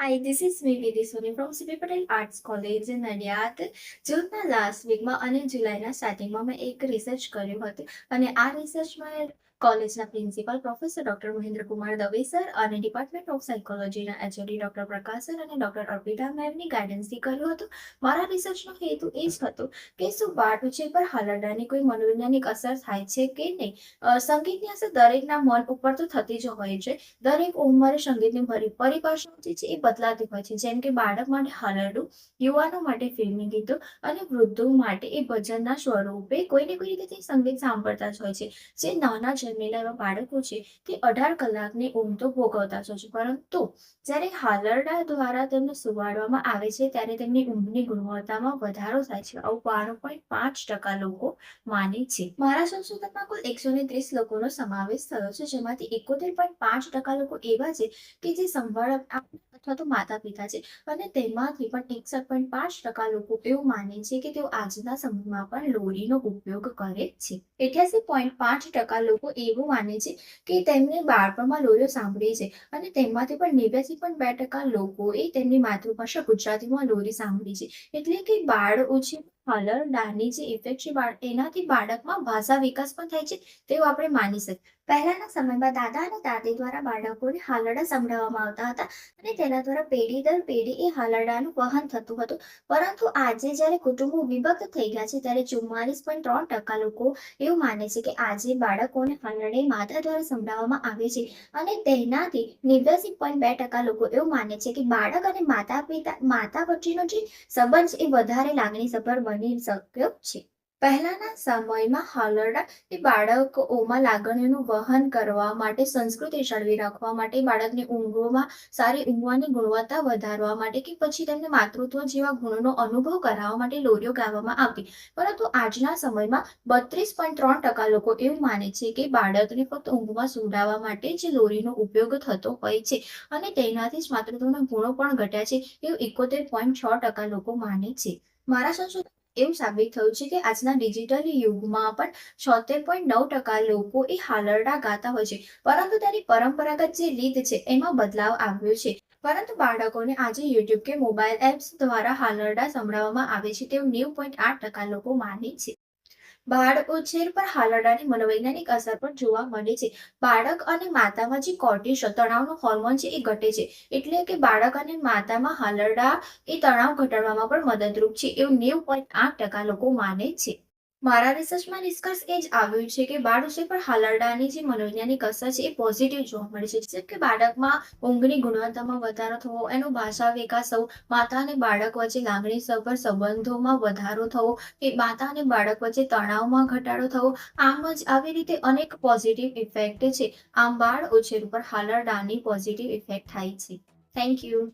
Hi, this is me, Vidhi Soni from CP Patel Arts College Nadiad જૂનના last વીકમાં અને જુલાઈના સ્ટાર્ટિંગમાં મેં એક રિસર્ચ કર્યું હતું. અને આ રિસર્ચમાં કોલેજના principal professor doctor Mahendra Kumar Dave sir અને ડિપાર્ટમેન્ટ ઓફ સાયકોલોજીના એચઓડી ડોક્ટર પ્રકાશ અને ડોક્ટર અર્પિતા મેમની ગાઈડન્સથી કર્યું હતું. મારા રિસર્ચનો હેતુ એ જ હતો કે શું બાળ ઉછેર પર હાલરડાની કોઈ મનોવૈજ્ઞાનિક અસર થાય છે કે નહીં? સંગીતની અસર દરેકના મન ઉપર તો થતી જ હોય છે. દરેક ઉંમરે સંગીતની પરિભાષા જે છે, એ બદલાતી હોય છે. જેમ કે બાળક માટે હાલરડું, યુવાનો માટે ફિલ્મી ગીતો અને વૃદ્ધો માટે એ ભજનના સ્વરૂપે કોઈને કોઈ રીતે સંગીત સાંભળતા જ હોય છે. જે નાના જન્મેલા એવા બાળકો છે તે અઢાર કલાકની ઊંઘ તો ભોગવતા હોય છે. પરંતુ જ્યારે હાલરડા દ્વારા તેમને સુવાડવામાં આવે છે, ત્યારે તેમની ઊંઘની ગુણવત્તામાં વધારો થાય છે. આવું બાણું પોઈન્ટ પાંચ ટકા લોકો માને છે. મારા સંશોધનમાં કુલ એકસો ને ત્રીસ લોકોનો સમાવેશ થયો છે, જેમાંથી એકોતેર પોઈન્ટ પાંચ ટકા લોકો એવા છે કે જે સંભાળ અથવા તો માતા પિતા છે. અને તેમાંથી પણ એકસઠ પોઈન્ટ પાંચ ટકા લોકો એવું માને છે કે તેઓ આજના સમયમાં પણ લોરીનો ઉપયોગ કરે છે. અઠ્યાસી પોઈન્ટ પાંચ ટકા લોકો એવું માને છે કે તેમને બાળપણમાં લોરીઓ સાંભળી છે અને તેમાંથી પણ નેવ્યાસી પણ બે ટકા લોકોએ તેમની માતૃભાષા ગુજરાતીમાં લોરી સાંભળી છે. એટલે કે બાળ ઉછેર હાલરડાની જે ઇફેક્ટ છે એનાથી બાળકમાં ભાષા વિકાસ પણ થાય છે, તેવું આપણે માની શકીએ. પહેલાના સમયમાં દાદા અને દાદી દ્વારા બાળકોને હાલરડા સંભળાવવામાં આવતા હતા અને તેના દ્વારા પેઢી દર પેઢી એ હાલરડાનું વહન થતું હતું. પરંતુ આજે જ્યારે કુટુંબો વિભક્ત થઈ ગયા છે, ત્યારે ચુમ્માલીસ પોઈન્ટ ત્રણ ટકા લોકો એવું માને છે કે આજે બાળકોને હાલરડે માતા દ્વારા સંભળાવવામાં આવે છે અને તેનાથી નેવ્યાસી પોઈન્ટ બે ટકા લોકો એવું માને છે કે બાળક અને માતા પિતા માતા વચ્ચેનો જે સંબંધ એ વધારે લાગણીસભર બની શક્યો છે. પહેલાના સમયમાં હાલરડા એ બાળકોમાં લાગણીઓનું વહન કરવા માટે સંસ્કૃતિ જાળવી રાખવા માટે બાળકને ઊંઘોમાં સારી ઊંઘવાની ગુણવત્તા વધારવા માટે કે પછી તેમને માતૃત્વ જેવા ગુણોનો અનુભવ કરાવવા માટે લોરીઓ ગાવામાં આવતી પરંતુ આજના સમયમાં બત્રીસ પોઈન્ટ ત્રણ ટકા લોકો એવું માને છે કે બાળકને ફક્ત ઊંઘમાં સુવડાવવા માટે જ લોરીનો ઉપયોગ થતો હોય છે અને તેનાથી જ માતૃત્વના ગુણો પણ ઘટ્યા છે એવું એકોતેર પોઈન્ટ છ ટકા લોકો માને છે. મારા સંશોધન એવું સાબિત થયું છે કે આજના ડિજિટલ યુગમાં પણ છોતેર પોઈન્ટ નવ ટકા લોકો એ હાલરડા ગાતા હોય છે. પરંતુ તેની પરંપરાગત જે રીત છે, એમાં બદલાવ આવ્યો છે. પરંતુ બાળકોને આજે યુટ્યુબ કે મોબાઈલ એપ્સ દ્વારા હાલરડા સંભળાવવામાં આવે છે તેવું નેવું પોઈન્ટ આઠ ટકા લોકો માને છે. બાળ ઉછેર પર હાલરડાની મનોવૈજ્ઞાનિક અસર પણ જોવા મળે છે. બાળક અને માતામાં જે કોર્ટિસો તણાવનો હોર્મોન છે એ ઘટે છે. એટલે કે બાળક અને માતામાં હાલરડા એ તણાવ ઘટાડવામાં પણ મદદરૂપ છે. એવું નેવું પોઈન્ટ આઠ ટકા લોકો માને છે. મારા રિસર્ચમાં નિષ્કર્ષ એ જ આવ્યું છે કે બાળ ઉછેર પર હાલરડાની જે મનોવૈજ્ઞાનિક અસર છે એ પોઝિટિવ જોવા મળે છે. જેમ કે બાળકમાં ઊંઘની ગુણવત્તામાં વધારો થવો, એનો ભાષા વિકાસ થવો માતા અને બાળક વચ્ચે લાગણી સભર સંબંધોમાં વધારો થવો, કે માતા અને બાળક વચ્ચે તણાવમાં ઘટાડો થવો, આમ જ આવી રીતે અનેક પોઝિટિવ ઇફેક્ટ છે. આમ બાળ ઉછેર ઉપર હાલરડાની પોઝિટિવ ઇફેક્ટ થાય છે. Thank you